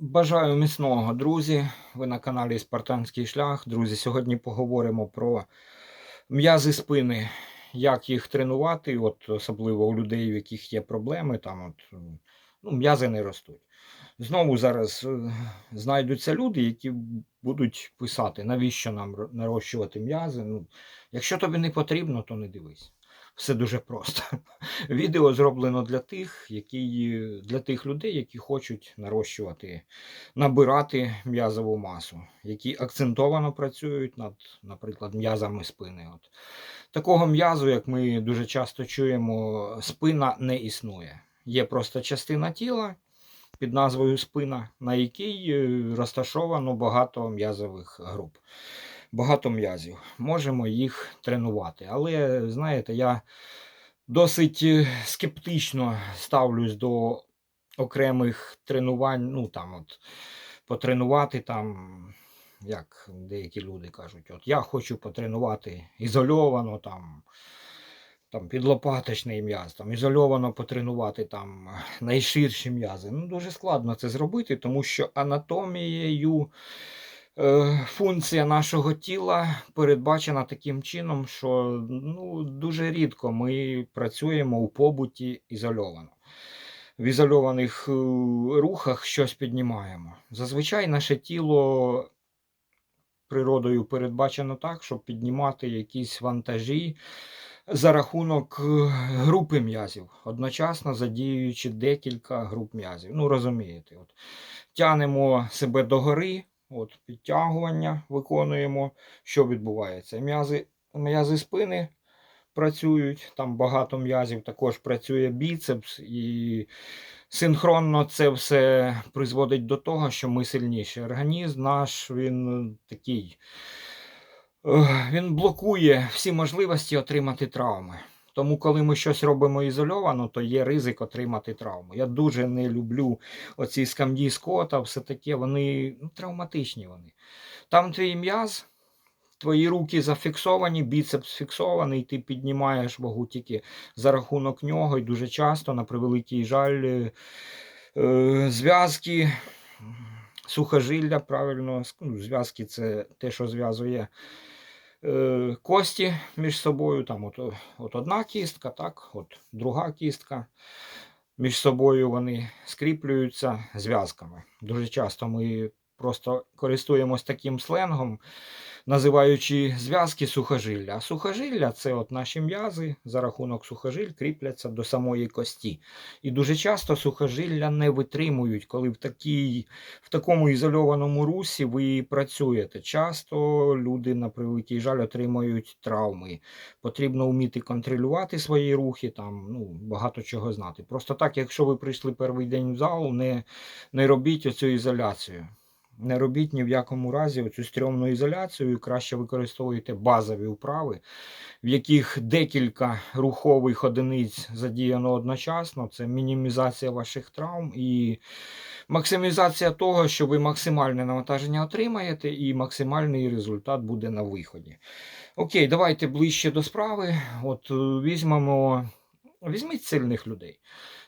Бажаю міцного, друзі. Ви на каналі Спартанський шлях. Друзі, сьогодні поговоримо про м'язи спини, як їх тренувати, от особливо у людей, у яких є проблеми, там от, ну, м'язи не ростуть. Знову зараз е, знайдуться люди, які будуть писати, навіщо нам нарощувати м'язи. Ну, якщо тобі не потрібно, то не дивись. Все дуже просто. Відео зроблено для тих, які, для тих людей, які хочуть нарощувати, набирати м'язову масу, які акцентовано працюють над, наприклад, м'язами спини. От. Такого м'язу, як ми дуже часто чуємо, спина не існує. Є просто частина тіла під назвою спина, на якій е, розташовано багато м'язових груп. Багато м'язів. Можемо їх тренувати. Але, знаєте, я досить е, скептично ставлюсь до окремих тренувань. Ну, там, от, потренувати там, як деякі люди кажуть, от я хочу потренувати ізольовано там. Там підлопаточний м'яз, там ізольовано потренувати там найширші м'язи. Ну, дуже складно це зробити, тому що анатомією функція нашого тіла передбачена таким чином, що ну, дуже рідко ми працюємо у побуті ізольовано. В ізольованих е, рухах щось піднімаємо. Зазвичай наше тіло природою передбачено так, щоб піднімати якісь вантажі за рахунок е, групи м'язів, одночасно задіюючи декілька груп м'язів. Ну, розумієте, от. тянемо себе догори, от, підтягування виконуємо. Що відбувається? М'язи, м'язи спини працюють, там багато м'язів, також працює біцепс, і синхронно це все призводить до того, що ми сильніші. Організм наш він такий. Він блокує всі можливості отримати травми. Тому, коли ми щось робимо ізольовано, то є ризик отримати травму. Я дуже не люблю оці скам'ї скота, все таке, вони ну, травматичні. вони. Там твій м'яз, твої руки зафіксовані, біцепс фіксований, ти піднімаєш вагу тільки за рахунок нього, і дуже часто, на превеликий жаль, е, зв'язки, сухожилля, правильно, ну, зв'язки це те, що зв'язує е, кості між собою. Там от, от одна кістка, так, от друга кістка. Між собою вони скріплюються зв'язками. Дуже часто ми просто користуємось таким сленгом, називаючи зв'язки сухожилля. А сухожилля це от наші м'язи за рахунок сухожиль кріпляться до самої кості. І дуже часто сухожилля не витримують, коли в, такій, в такому ізольованому русі ви працюєте. Часто люди, на превеликий жаль, отримують травми. Потрібно вміти контролювати свої рухи, там ну, багато чого знати. Просто так, якщо ви прийшли перший день в зал, не, не робіть оцю ізоляцію. Не робіть ні в якому разі оцю стрьомну ізоляцію, краще використовуйте базові вправи, в яких декілька рухових одиниць задіяно одночасно. Це мінімізація ваших травм і максимізація того, що ви максимальне навантаження отримаєте, і максимальний результат буде на виході. Окей, давайте ближче до справи. От е, візьмемо, візьміть сильних людей.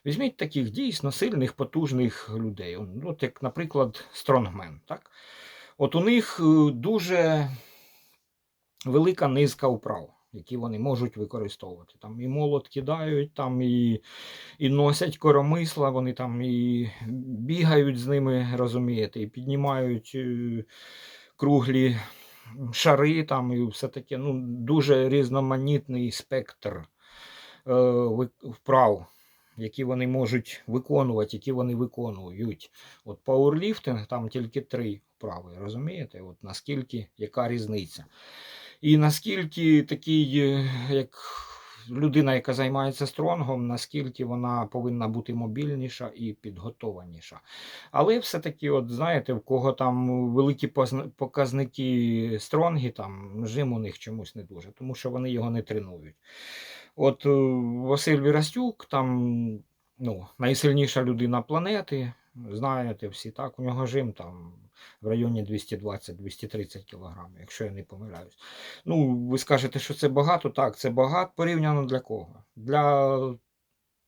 Візьміть таких дійсно сильних, потужних людей. От як, наприклад, стронгмен. Так? От у них е, дуже велика низка вправ, які вони можуть використовувати. Там і молот кидають, там і, і носять коромисла, вони там і бігають з ними, розумієте, і піднімають е, круглі шари, там і все таке. Ну, дуже різноманітний спектр вправ які вони можуть виконувати, які вони виконують. От пауерліфтинг там тільки три вправи, розумієте? От наскільки яка різниця? І наскільки такий, е, як людина, яка займається стронгом, наскільки вона повинна бути мобільніша і підготованіша. Але все-таки, от знаєте, в кого там великі показники стронги, там жим у них чомусь не дуже, тому що вони його не тренують. От е, Василь Вірастюк, там ну, найсильніша людина планети. Знаєте всі, так, у нього жим там в районі 220-230 кг, якщо я не помиляюсь. Ну, ви скажете, що це багато. Так, це багато порівняно для кого? Для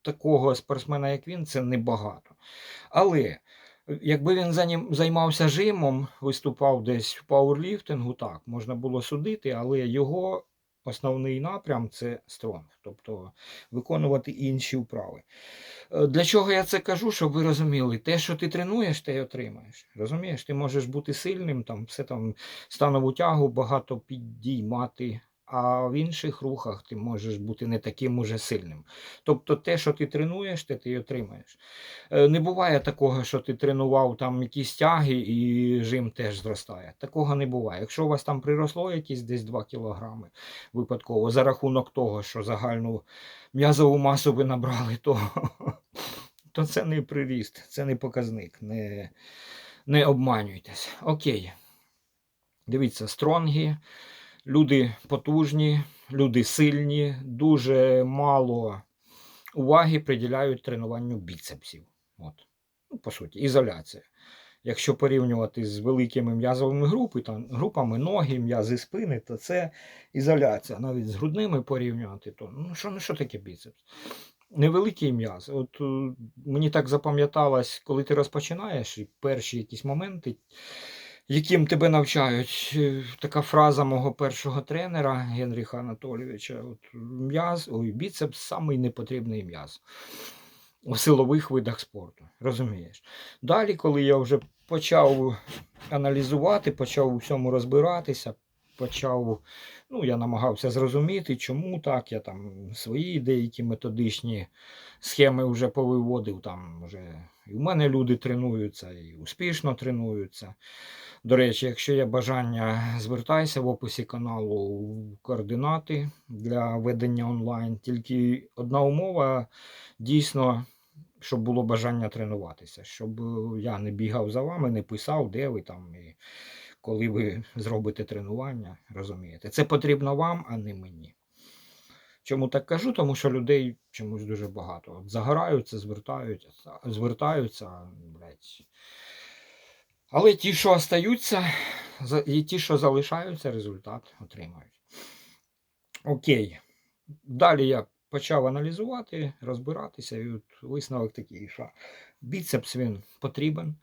такого спортсмена, як він, це небагато. Але Якби він займався жимом, виступав десь в пауерліфтингу, так, можна було судити, але його основний напрям це стронг, тобто виконувати інші вправи. Е, Для чого я це кажу, щоб ви розуміли, те, що ти тренуєш, те й отримаєш. Розумієш, ти можеш бути сильним, там все там станову тягу багато підіймати, а в інших рухах ти можеш бути не таким уже сильним. Тобто те, що ти тренуєш, те ти й отримаєш. Е, Не буває такого, що ти тренував там якісь тяги і жим теж зростає. Такого не буває. Якщо у вас там приросло якісь десь 2 кілограми випадково, за рахунок того, що загальну м'язову масу ви набрали, то, то це не приріст, це не показник. Не, не обманюйтесь. Окей. Дивіться, стронги, люди потужні, люди сильні, дуже мало уваги приділяють тренуванню біцепсів. От. Ну, по суті, ізоляція. Якщо порівнювати з великими м'язовими групи, там, групами ноги, м'язи спини, то це ізоляція. Навіть з грудними порівнювати, то ну що, ну, що таке біцепс? Невеликий м'яз. От е, мені так запам'яталось, коли ти розпочинаєш, і перші якісь моменти, яким тебе навчають. е, Така фраза мого першого тренера Генріха Анатолійовича: от, м'яз, ой, біцепс самий непотрібний м'яз у силових видах спорту. Розумієш? Далі, коли я вже почав аналізувати, почав у всьому розбиратися, почав, ну, я намагався зрозуміти, чому так, я там свої деякі методичні схеми вже повиводив. Там вже і в мене люди тренуються, і успішно тренуються. До речі, якщо є бажання, звертайся в описі каналу координати для ведення онлайн. Тільки одна умова дійсно, щоб було бажання тренуватися, щоб я не бігав за вами, не писав, де ви там і коли ви зробите тренування, розумієте. Це потрібно вам, а не мені. Чому так кажу? Тому що людей чомусь дуже багато. От загораються, звертаються, звертаються, блядь. Але ті, що остаються, і ті, що залишаються, результат отримають. Окей. Далі я почав аналізувати, розбиратися, і от висновок такий, що біцепс він потрібен.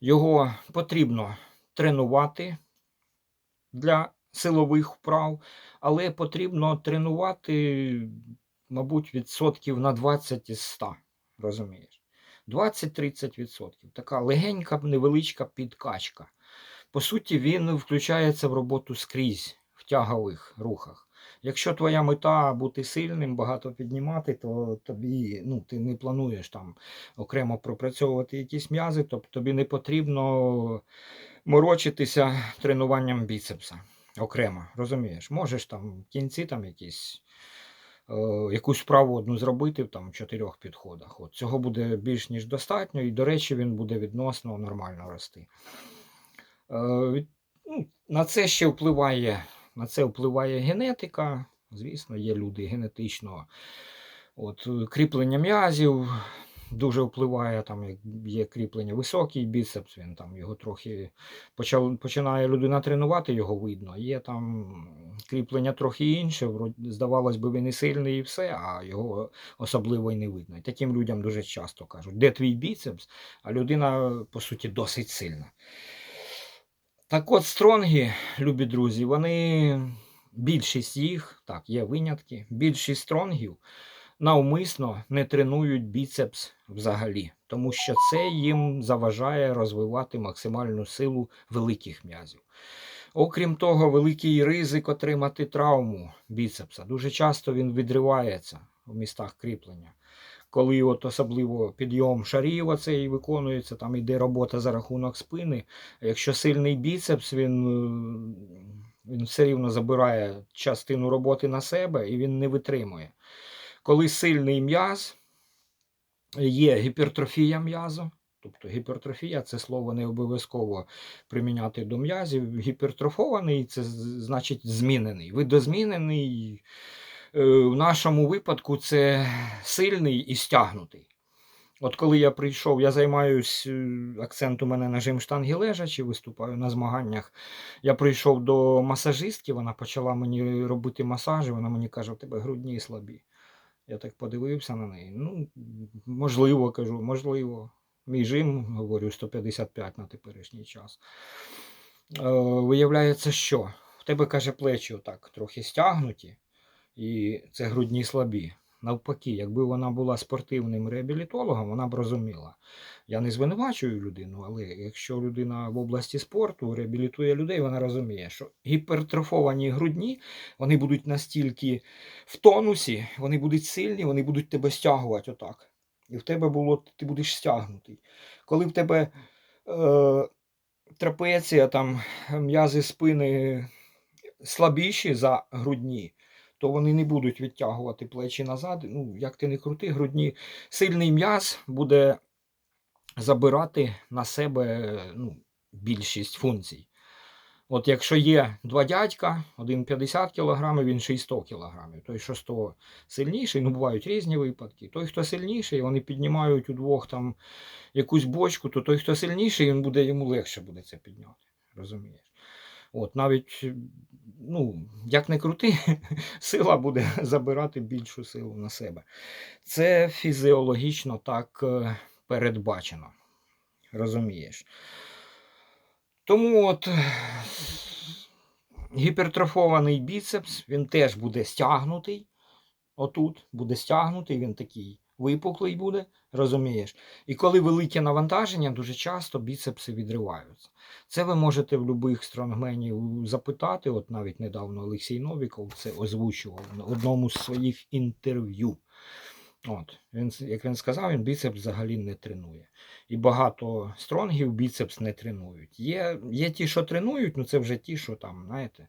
Його потрібно тренувати для силових вправ, але потрібно тренувати, мабуть, відсотків на 20 із 100. Розумієш? 20-30%. Така легенька, невеличка підкачка. По суті, він включається в роботу скрізь в тягових рухах. Якщо твоя мета бути сильним, багато піднімати, то тобі ну, ти не плануєш там окремо пропрацьовувати якісь м'язи, тобто тобі не потрібно морочитися тренуванням біцепса окремо. Розумієш? Можеш там в кінці там якісь. е, Якусь вправу одну зробити в чотирьох підходах. От цього буде більш ніж достатньо, і, до речі, він буде відносно нормально рости. Е, ну, на це ще впливає, на це впливає генетика. Звісно, є люди генетично. От, кріплення м'язів дуже впливає, там є кріплення високий біцепс, він там його трохи почав, починає людина тренувати, його видно. Є там кріплення трохи інше, здавалось би, він і сильний, і все, а його особливо й не видно. І таким людям дуже часто кажуть, де твій біцепс, а людина, по суті, досить сильна. Так от, стронги, любі друзі, вони, більшість їх, так, є винятки, більшість стронгів навмисно не тренують біцепс взагалі, тому що це їм заважає розвивати максимальну силу великих м'язів. Окрім того, великий ризик отримати травму біцепса. Дуже часто він відривається в містах кріплення. Коли от особливо підйом шарів оцей виконується, там йде робота за рахунок спини. Якщо сильний біцепс, він, е, він все рівно забирає частину роботи на себе і він не витримує. Коли сильний м'яз, є гіпертрофія м'язу. Тобто гіпертрофія це слово не обов'язково приміняти до м'язів. Гіпертрофований це значить змінений. Видозмінений в нашому випадку це сильний і стягнутий. От коли я прийшов, я займаюсь, е, акцент у мене на жим штанги лежачі, виступаю на змаганнях. Я прийшов до масажистки, вона почала мені робити масажі, вона мені каже, у тебе грудні слабі. Я так подивився на неї. Ну, можливо, кажу, можливо. мій жим, говорю, 155 на теперішній час. Е, виявляється, що в тебе каже плечі отак трохи стягнуті, і це грудні слабі. Навпаки, якби вона була спортивним реабілітологом, вона б розуміла. Я не звинувачую людину, але якщо людина в області спорту реабілітує людей, вона розуміє, що гіпертрофовані грудні вони будуть настільки в тонусі, вони будуть сильні, вони будуть тебе стягувати отак. І в тебе було, ти будеш стягнутий. Коли в тебе е, трапеція, там м'язи спини слабіші за грудні, то вони не будуть відтягувати плечі назад. Ну, як ти не крути, грудні сильний м'яз буде забирати на себе ну, більшість функцій. От якщо є два дядька, один 50 кг, інший 100 кг. Той, що 100 сильніший, ну бувають різні випадки. Той, хто сильніший, вони піднімають удвох там якусь бочку, то той, хто сильніший, він буде, йому легше буде це підняти. Розумієш? От навіть, ну, як не крути, сила буде забирати більшу силу на себе. Це фізіологічно так е, передбачено. Розумієш? Тому от гіпертрофований біцепс, він теж буде стягнутий. Отут буде стягнутий, він такий випуклий буде, розумієш? І коли велике навантаження, дуже часто біцепси відриваються. Це ви можете в будь-яких стронгменів запитати. От навіть недавно Олексій Новіков це озвучував на одному з своїх інтерв'ю. От, він, як він сказав, він біцепс взагалі не тренує. І багато стронгів біцепс не тренують. Є, є ті, що тренують, ну це вже ті, що там, знаєте,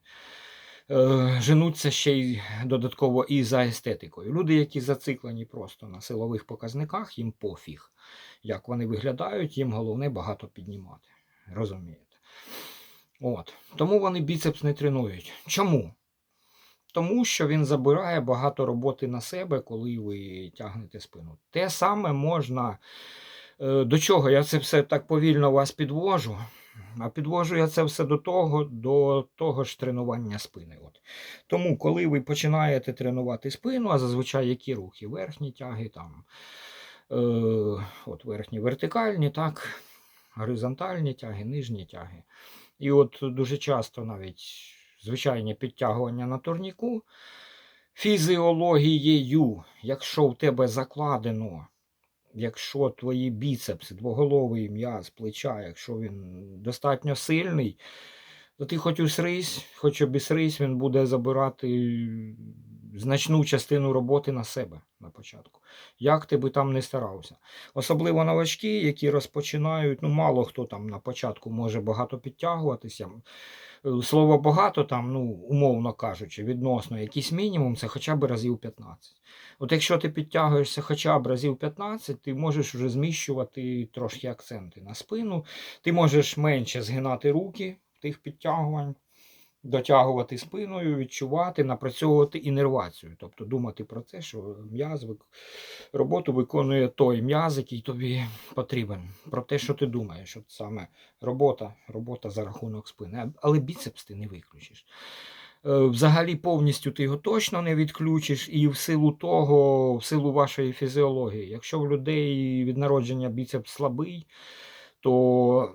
женуться ще й додатково і за естетикою. Люди, які зациклені просто на силових показниках, їм пофіг, як вони виглядають, їм головне багато піднімати. Розумієте? От. Тому вони біцепс не тренують. Чому? Тому що він забирає багато роботи на себе, коли ви тягнете спину. Те саме можна. е, До чого я це все так повільно вас підвожу. А підвожу я це все до того, до того ж тренування спини. От. Тому, коли ви починаєте тренувати спину, а зазвичай які рухи? Верхні тяги, там, е, от верхні вертикальні, так, горизонтальні тяги, нижні тяги. І от дуже часто навіть звичайні підтягування на турніку. Фізіологією, якщо в тебе закладено, якщо твої біцепси, двоголовий м'яз плеча, якщо він достатньо сильний, то ти хоч усрись, хоч обісрись, він буде забирати значну частину роботи на себе на початку. Як ти би там не старався. Особливо новачки, які розпочинають, ну мало хто там на початку може багато підтягуватися. Е, Слово багато там, ну, умовно кажучи, відносно якийсь мінімум, це хоча б разів 15. От якщо ти підтягуєшся хоча б разів 15, ти можеш вже зміщувати трошки акценти на спину, ти можеш менше згинати руки тих підтягувань, дотягувати спиною, відчувати, напрацьовувати інервацію. Тобто думати про те, що м'яз роботу виконує той м'яз, який тобі потрібен. Про те, що ти думаєш. От саме робота, робота за рахунок спини. Але біцепс ти не виключиш. Е, Взагалі повністю ти його точно не відключиш, і в силу того, в силу вашої фізіології, якщо в людей від народження біцепс слабий, то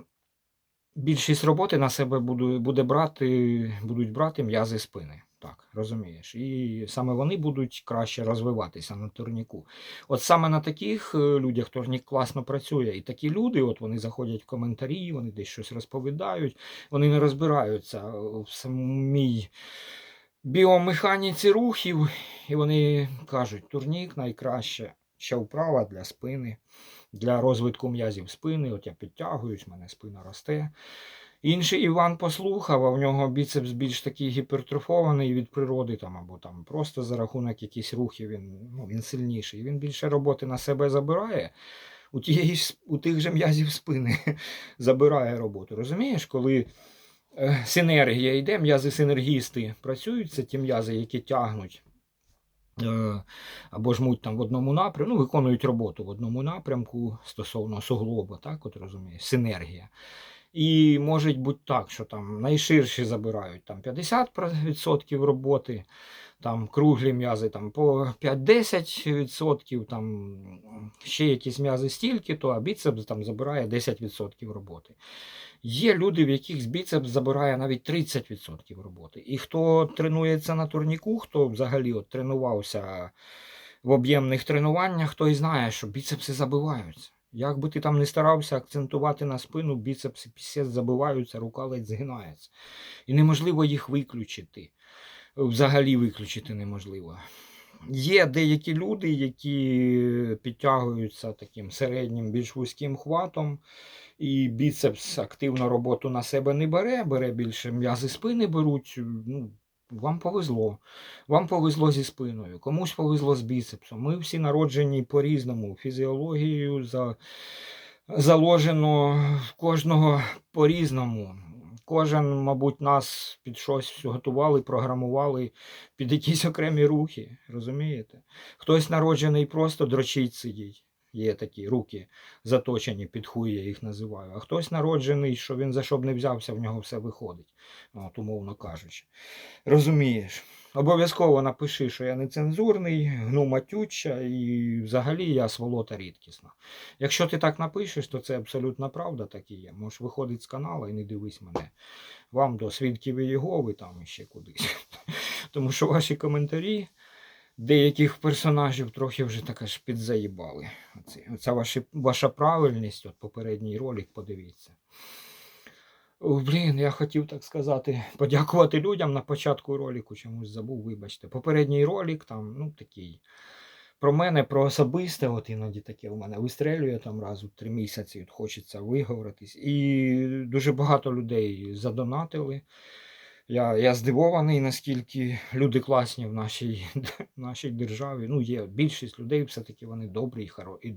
більшість роботи на себе буде, буде брати, будуть брати м'язи спини. Так, розумієш. І саме вони будуть краще розвиватися на турніку. От саме на таких е, людях турнік класно працює. І такі люди, от вони заходять в коментарі, вони десь щось розповідають, вони не розбираються в самій біомеханіці рухів, і вони кажуть, турнік найкраще ще вправа для спини, для розвитку м'язів спини. От я підтягуюсь, в мене спина росте. Інший Іван послухав, а в нього біцепс більш такий гіпертрофований від природи, там, або там просто за рахунок якихось рухів він, ну, він сильніший. Він більше роботи на себе забирає. У, тієї, у тих же м'язів спини забирає роботу. Розумієш, коли е, синергія йде, м'язи синергісти працюють, це ті м'язи, які тягнуть або жмуть там в одному напрямку, ну, виконують роботу в одному напрямку стосовно суглоба, так, от розумієш, синергія. І може бути так, що там найширші забирають там 50% роботи, там круглі м'язи там по 5-10%, там ще якісь м'язи стільки, то а біцепс там забирає 10% роботи. Є люди, в яких біцепс забирає навіть 30% роботи. І хто тренується на турніку, хто взагалі от тренувався в об'ємних тренуваннях, той знає, що біцепси забиваються. Як би ти там не старався акцентувати на спину, біцепси пісець забиваються, рука ледь згинається. І неможливо їх виключити. Взагалі виключити неможливо. Є деякі люди, які підтягуються таким середнім, більш вузьким хватом, і біцепс активно роботу на себе не бере, бере більше м'язи спини беруть. Ну, вам повезло. Вам повезло зі спиною, комусь повезло з біцепсом. Ми всі народжені по-різному. Фізіологією за... заложено кожного по-різному. Кожен, мабуть, нас під щось готували, програмували під якісь окремі рухи. Розумієте? Хтось народжений просто дрочить сидіть. Є такі руки заточені, під хуй я їх називаю. А хтось народжений, що він за що б не взявся, в нього все виходить, от, умовно кажучи. Розумієш? Обов'язково напиши, що я не цензурний, гну матюча і взагалі я сволота рідкісна. Якщо ти так напишеш, то це абсолютна правда так і є. Можеш виходити з каналу і не дивись мене. Вам до свідків Єгови там іще кудись. Тому що ваші коментарі деяких персонажів трохи вже так аж підзаїбали. Оці, оця ваша, ваша правильність, от попередній ролик, подивіться. Блін, я хотів так сказати, подякувати людям на початку ролику, чомусь забув, вибачте. Попередній ролик там, ну такий. Про мене, про особисте, от іноді таке у мене вистрелює там раз у три місяці, от хочеться виговоритись. І дуже багато людей задонатили. Я я здивований, наскільки люди класні в нашій в нашій державі. Ну, є більшість людей, все-таки вони добрі і, хоро, і,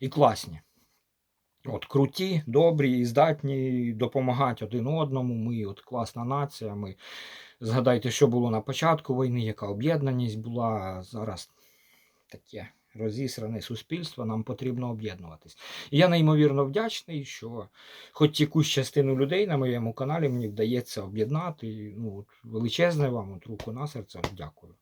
і класні. От Круті, добрі і здатні допомагати один одному. Ми от класна нація. Ми Згадайте, що було на початку війни, яка об'єднаність була. Зараз таке розісране суспільство, нам потрібно об'єднуватись. І я неймовірно вдячний, що хоч якусь частину людей на моєму каналі мені вдається об'єднати. Ну, Величезне вам от руку на серце, дякую.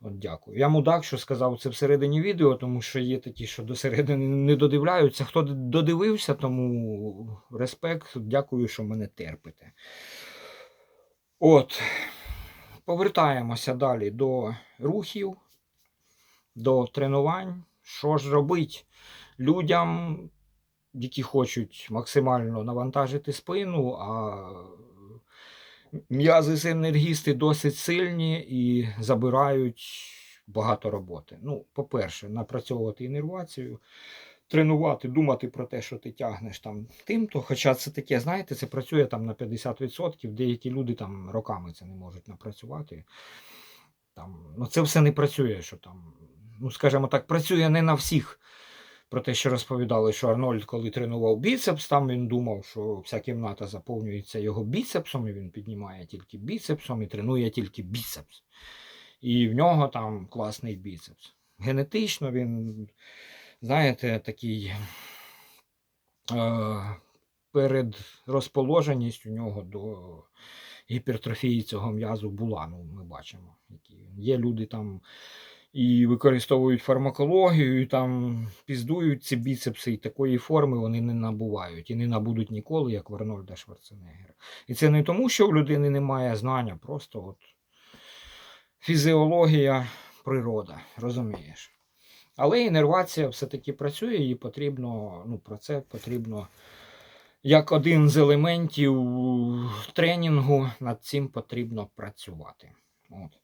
От дякую. Я мудак, що сказав це всередині відео, тому що є такі, що до середини не додивляються. Хто додивився, тому респект, дякую, що мене терпите. От, повертаємося далі до рухів до тренувань. Що ж робить людям, які хочуть максимально навантажити спину, а м'язи синергісти досить сильні і забирають багато роботи. Ну, по-перше, напрацьовувати інервацію, тренувати, думати про те, що ти тягнеш там тим-то. Хоча це таке, знаєте, це працює там на 50%, деякі люди там роками це не можуть напрацювати. Там, ну Це все не працює, що там ну скажімо так, працює не на всіх. Про те, що розповідали, що Арнольд, коли тренував біцепс, там він думав, що вся кімната заповнюється його біцепсом, і він піднімає тільки біцепсом і тренує тільки біцепс. І в нього там класний біцепс. Генетично він, знаєте, такий е, перед розположеність у нього до гіпертрофії цього м'язу була. Ну, Ми бачимо, які є люди там і використовують фармакологію, і там піздують ці біцепси, і такої форми вони не набувають і не набудуть ніколи, як в Арнольда Шварценеггера. І це не тому, що в людини немає знання, просто от фізіологія, природа, розумієш. Але інервація все-таки працює, і потрібно, ну, про це потрібно. Як один з елементів тренінгу над цим потрібно працювати. От.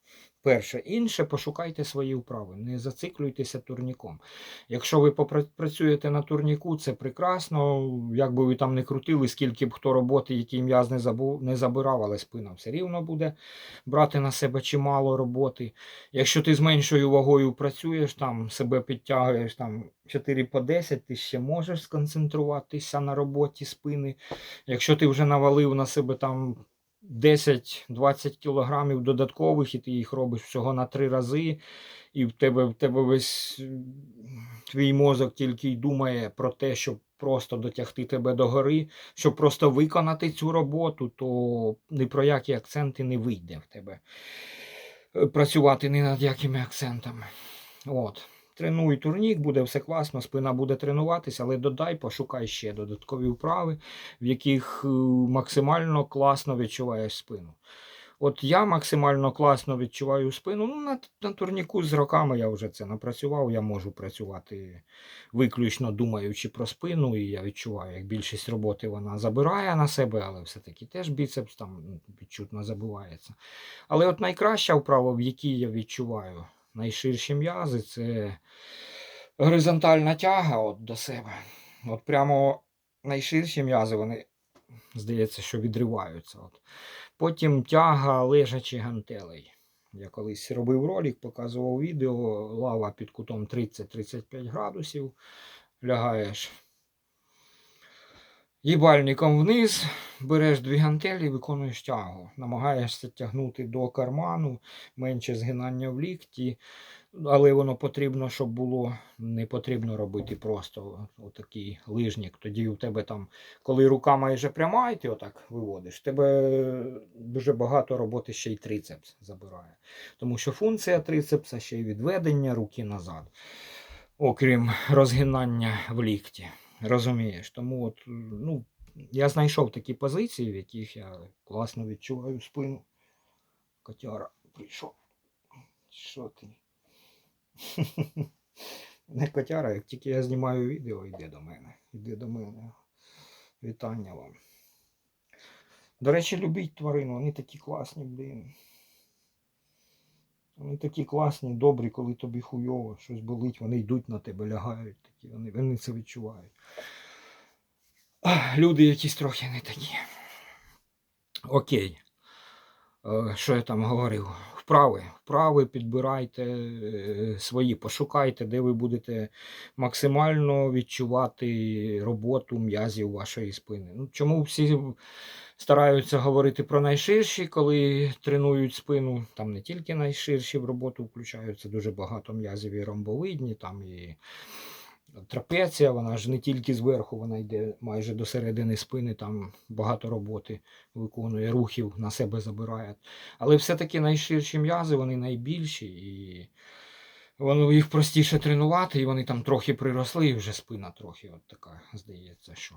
Перше, інше, пошукайте свої вправи, не зациклюйтеся турніком. Якщо ви попрацюєте на турніку, це прекрасно. Як би ви там не крутили, скільки б хто роботи, який м'яз не забув, не забирав, але спина все рівно буде брати на себе чимало роботи. Якщо ти з меншою вагою працюєш, там себе підтягуєш там 4 по 10, ти ще можеш сконцентруватися на роботі спини. Якщо ти вже навалив на себе там 10-20 кілограмів додаткових, і ти їх робиш всього на три рази, і в тебе, в тебе весь твій мозок тільки й думає про те, щоб просто дотягти тебе до гори, щоб просто виконати цю роботу, то ні про які акценти не вийде в тебе е, працювати ні над якими акцентами. От. Тренуй турнік, буде все класно, спина буде тренуватися, але додай, пошукай ще додаткові вправи, в яких е, максимально класно відчуваєш спину. От я максимально класно відчуваю спину. Ну, на, на турніку з роками я вже це напрацював. Я можу працювати виключно думаючи про спину, і я відчуваю, як більшість роботи вона забирає на себе, але все-таки теж біцепс там відчутно забувається. Але от найкраща вправа, в якій я відчуваю найширші м'язи, це горизонтальна тяга от до себе. От прямо найширші м'язи, вони, здається, що відриваються. От. Потім тяга лежачі гантелей. Я колись робив ролик, показував відео, лава під кутом 30-35 градусів. Лягаєш їбальником вниз, береш дві гантелі, виконуєш тягу. Намагаєшся тягнути до карману, менше згинання в лікті, але воно потрібно, щоб було не потрібно робити просто отакий лижник. Тоді у тебе там, коли рука майже пряма, і ти отак виводиш, тебе дуже багато роботи ще й трицепс забирає. Тому що функція трицепса ще й відведення руки назад, окрім розгинання в лікті. Розумієш? Тому от, ну, я знайшов такі позиції, в яких я класно відчуваю спину. Котяра прийшов. Що ти? Не котяра, як тільки я знімаю відео, йде до мене. Йде до мене. Вітання вам. До речі, любіть тварин, вони такі класні, блін. Вони такі класні, добрі, коли тобі хуйово, щось болить, вони йдуть на тебе, лягають такі, вони, вони це відчувають. Люди якісь трохи не такі. Окей. Е, Що я там говорив? Вправи. Вправи підбирайте е, свої, пошукайте, де ви будете максимально відчувати роботу м'язів вашої спини. Ну, чому всі стараються говорити про найширші, коли тренують спину? Там не тільки найширші в роботу включаються, дуже багато м'язів і ромбовидні, там і трапеція, вона ж не тільки зверху, вона йде майже до середини спини, там багато роботи виконує, рухів на себе забирає. Але все-таки найширші м'язи, вони найбільші, і воно їх простіше тренувати, і вони там трохи приросли, і вже спина трохи от така, здається, що.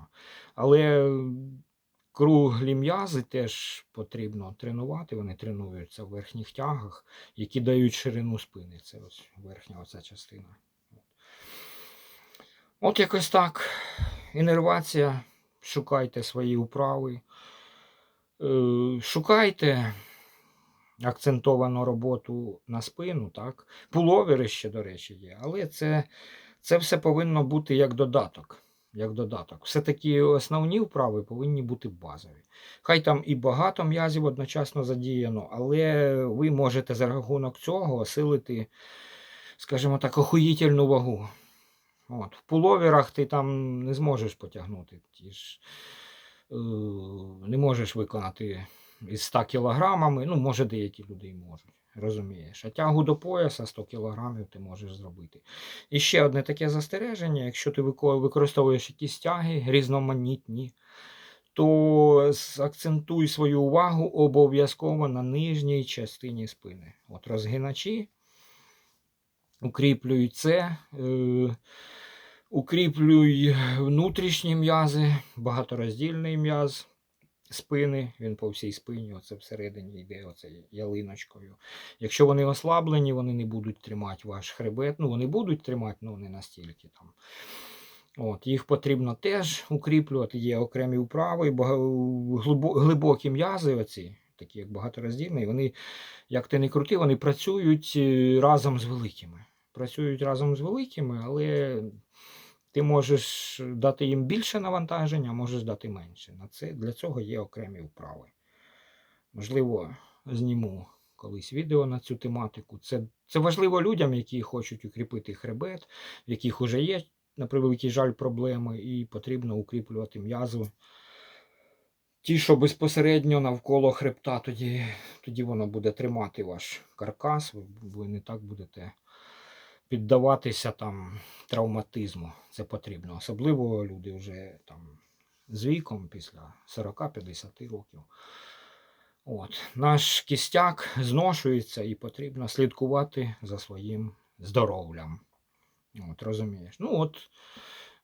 Але круглі м'язи теж потрібно тренувати. Вони тренуються в верхніх тягах, які дають ширину спини. Це ось верхня оця частина. От якось так. Інервація. Шукайте свої вправи. Е, Шукайте акцентовану роботу на спину, так? Пуловери ще, до речі, є. Але це, це все повинно бути як додаток. Як додаток. Все-таки основні вправи повинні бути базові. Хай там і багато м'язів одночасно задіяно, але ви можете за рахунок цього осилити, скажімо так, охуїтельну вагу. От. В пуловерах ти там не зможеш потягнути. Ті ж, е, не можеш виконати із 100 кілограмами. Ну, може, деякі люди і можуть. Розумієш. А тягу до пояса 100 кілограмів ти можеш зробити. І ще одне таке застереження: якщо ти використовуєш якісь тяги різноманітні, то акцентуй свою увагу обов'язково на нижній частині спини. От розгиначі укріплюй це. Е- Укріплюй внутрішні м'язи, багатороздільний м'яз спини, він по всій спині, оце всередині йде оце ялиночкою. Якщо вони ослаблені, вони не будуть тримати ваш хребет. Ну, вони будуть тримати, але не настільки там. От, їх потрібно теж укріплювати. Є окремі вправи, глибокі м'язи, оці, такі як багатороздільні, вони, як ти не крути, вони працюють е, разом з великими. Працюють разом з великими, але ти можеш дати їм більше навантаження, можеш дати менше. На це, для цього є окремі вправи. Можливо, зніму колись відео на цю тематику. Це, це важливо людям, які хочуть укріпити хребет, в яких вже є, на превеликий жаль, проблеми, і потрібно укріплювати м'язи ті, що безпосередньо навколо хребта, тоді, тоді воно буде тримати ваш каркас, ви не так будете піддаватися там травматизму. Це потрібно. Особливо люди вже там з віком після 40-50 років. От. Наш кістяк зношується і потрібно слідкувати за своїм здоров'ям. От, розумієш? Ну, от,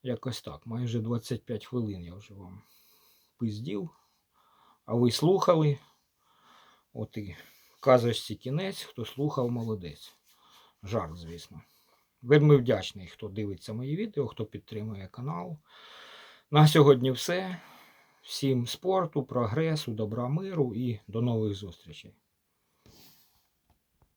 якось так. Майже 25 хвилин я вже вам пиздів. А ви слухали. От і казочці кінець, хто слухав, молодець. Жарт, звісно. Вельми вдячний, хто дивиться мої відео, хто підтримує канал. На сьогодні все. Всім спорту, прогресу, добра миру і до нових зустрічей.